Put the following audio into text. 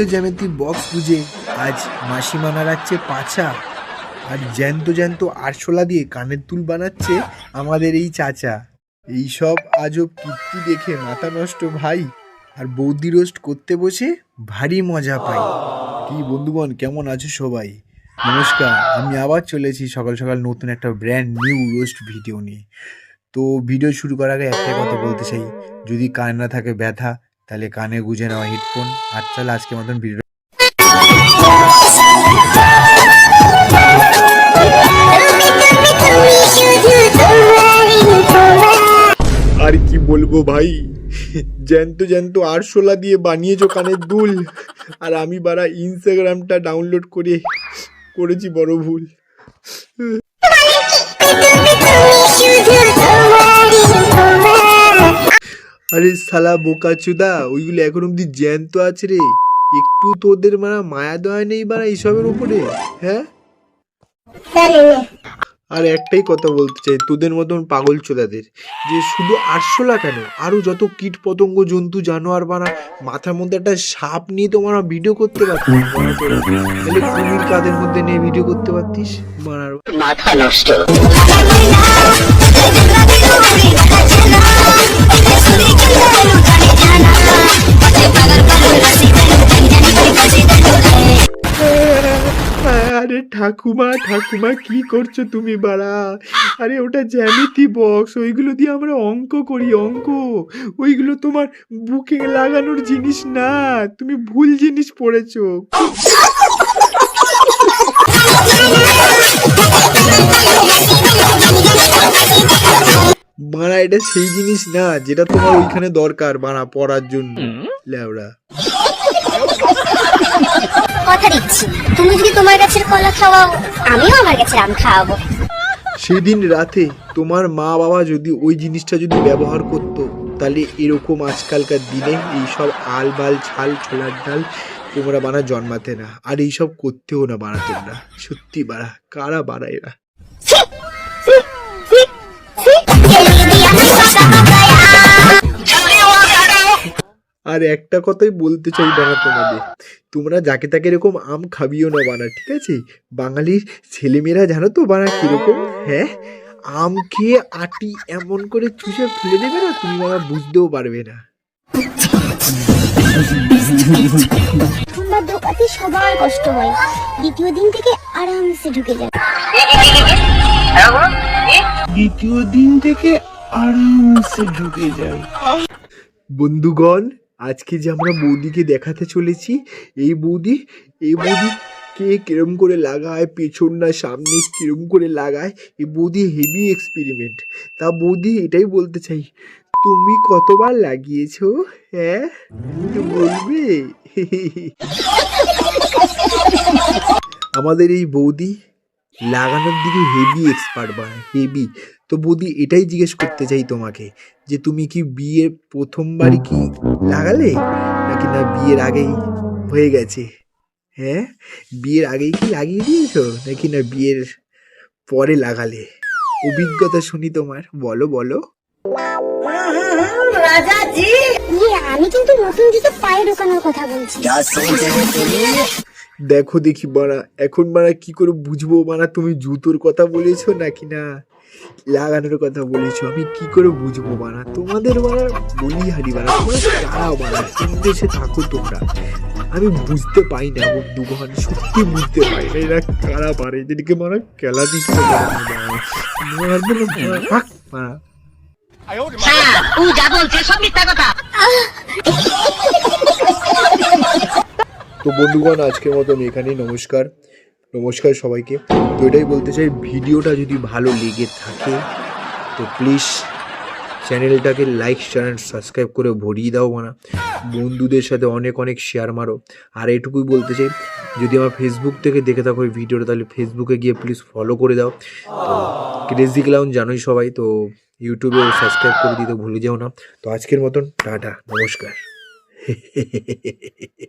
বুকে জ্যামিতি বক্স বুঝে আজ মাসিমা নাড়াচ্ছে পাছা আর জ্যান্ত জ্যান্ত আরশোলা দিয়ে কানের দুল বানাচ্ছে আমাদের এই চাচা। এইসব আজব কীর্তি দেখে মাথা নষ্ট ভাই, আর বৌদি রোস্ট করতে বসে ভারী মজা পাই। কি বন্ধুগণ, কেমন আছো সবাই? নমস্কার, আমি আবার চলেছি সকাল সকাল নতুন একটা ব্র্যান্ড নিউ রোস্ট ভিডিও নিয়ে। তো ভিডিও শুরু করার আগে একটাই কথা বলতে চাই। যদি কানে না থাকে ব্যথা তাহলে কানে গুজে নেওয়া হেডফোন আর তাহলে আজকে মতন ভিডিও আর কি বলব ভাই? জ্যান্ত জ্যান্ত আরশোলা দিয়ে বানিয়েছো কানের দুল। আর আমি বারা ইনস্টাগ্রামটা ডাউনলোড করে করেছি বড় ভুল। আরে শালা বোকা চুদা ওইগুলো এখন অব্দি জ্যান্ত আছে রে। একটু তোদের মারা মায়া দয়া নেই বারা এইসবের উপরে হ্যাঁ? আর একটাই কথা বলতে চাই তোদের মতন পাগল চোদাদের যে শুধু আরশোলা কেন? আরও যত কীট পতঙ্গ জন্তু জানোয়ার বানা মাথার মধ্যে একটা সাপ নিয়ে তোমার ভিডিও করতে পারতিস। বানা তোরা। তাহলে কুমির কাদের মধ্যে নিয়ে ভিডিও করতে পারতিস? মারার মাথা নষ্ট। ঠাকুমা ঠাকুমা কি করছ তুমি বাড়া? আরে ওটা জ্যামিতি বক্স ওইগুলো দিয়ে আমরা অঙ্ক করি অঙ্ক। ওইগুলো তোমার বুকে লাগানোর জিনিস না তুমি ভুল জিনিস পড়েছো। বাড়া এটা সেই জিনিস না যেটা তোমার ওইখানে দরকার বাড়া পড়ার জন্য। ল্যাওড়া কথা দিচ্ছি। তুমি যদি তোমার গাছের কলা খাওয়াও, আমিও আমার গাছের আম খাওয়াবো। সেদিন রাতে তোমার মা বাবা যদি ওই জিনিসটা যদি ব্যবহার করতো, তাহলে এরকম আজকালকার দিনে এইসব আল বাল ছাল, ছোলার ডাল তোমরা বানা জন্মাতে না, আর এইসব করতেও না বানা তোমরা। সত্যি বাড়া, কারা বাড়া এরা? আর একটা কথাই বলতে চাই বানা তোমাদের। তোমরা যাকে তাকে এরকম আম খাবিও না বানা ঠিক আছে? বাঙালির ছেলেমেয়েরা জানো তো বানা কীরকম? হ্যাঁ? আম খেয়ে আটি এমন করে চুষে ফেলে দেবে না তুমি বাবা বুঝতেও পারবে না। প্রথমবার ঢোকাতে সবার কষ্ট হয়। দ্বিতীয় দিন থেকে আরামসে ঢুকে যায় দ্বিতীয় দিন থেকে আরামসে ঢুকে যায় বন্ধুগণ আজকে যে আমরা বৌদিকে দেখাতে চলেছি, এই বৌদি এই বৌদি কে কিরম করে লাগায়, পেছন না সামনে কিরম করে লাগায়, এই বৌদি হেভি এক্সপেরিমেন্ট তা বৌদি, এটাই বলতে চাই, তুমি কতবার লাগিয়েছো? হ্যাঁ? বলবে? আমাদের এই বৌদি লাগানোর দিকে হেভি এক্সপার্ট বা হেভি তো বৌদি এটাই জিজ্ঞেস করতে চাই তোমাকে যে তুমি কি বিয়ের প্রথমবারই কি লাগালে নাকি না বিয়ের আগেই হয়ে গেছে? হ্যাঁ? বিয়ের আগেই কি লাগিয়ে দিয়েছ নাকি না বিয়ের পরে লাগালে? অভিজ্ঞতা শুনি তোমার বলো বলো। ইয়ে আমি কিন্তু নতুন জুতো পায়ে ঢোকানোর কথা বলছি। দেখো দেখি বাড়া এখন বাড়া কি করে বুঝব বাড়া তুমি জুতোর কথা বলেছ নাকি না? লাগানোর কথা বলেছ আমি কি করে বুঝব বাড়া তোমাদের বাড়া বলি হারি বাড়া তোমরা কারা বাড়া কোন দেশে থাকো তোমরা। আমি বুঝতে পাই না বন্ধুগণ সত্যি বুঝতে পাই না এরা কারা পারে এদেরকে মারা খেলা দিচ্ছে মারবো না হ্যাঁ ও যা বলছে সব মিথ্যা কথা। তো বন্ধুগণ, আজকের মতন এখানেই নমস্কার। নমস্কার সবাইকে। তো এটাই বলতে চাই, ভিডিওটা যদি ভালো লেগে থাকে, তো প্লিজ চ্যানেলটাকে লাইক চ্যানেল সাবস্ক্রাইব করে ভরিয়ে দাও মানা। বন্ধুদের সাথে অনেক অনেক শেয়ার মারো। আর এটুকুই বলতে চাই, যদি আমার ফেসবুক থেকে দেখে থাকো এই ভিডিওটা, তাহলে ফেসবুকে গিয়ে প্লিজ ফলো করে দাও। তো ক্রেজি ক্লাউন জানোই সবাই, তো ইউটিউবে সাবস্ক্রাইব করে দিতে ভুলে যাও না। তো আজকের মতন, টাটা, নমস্কার।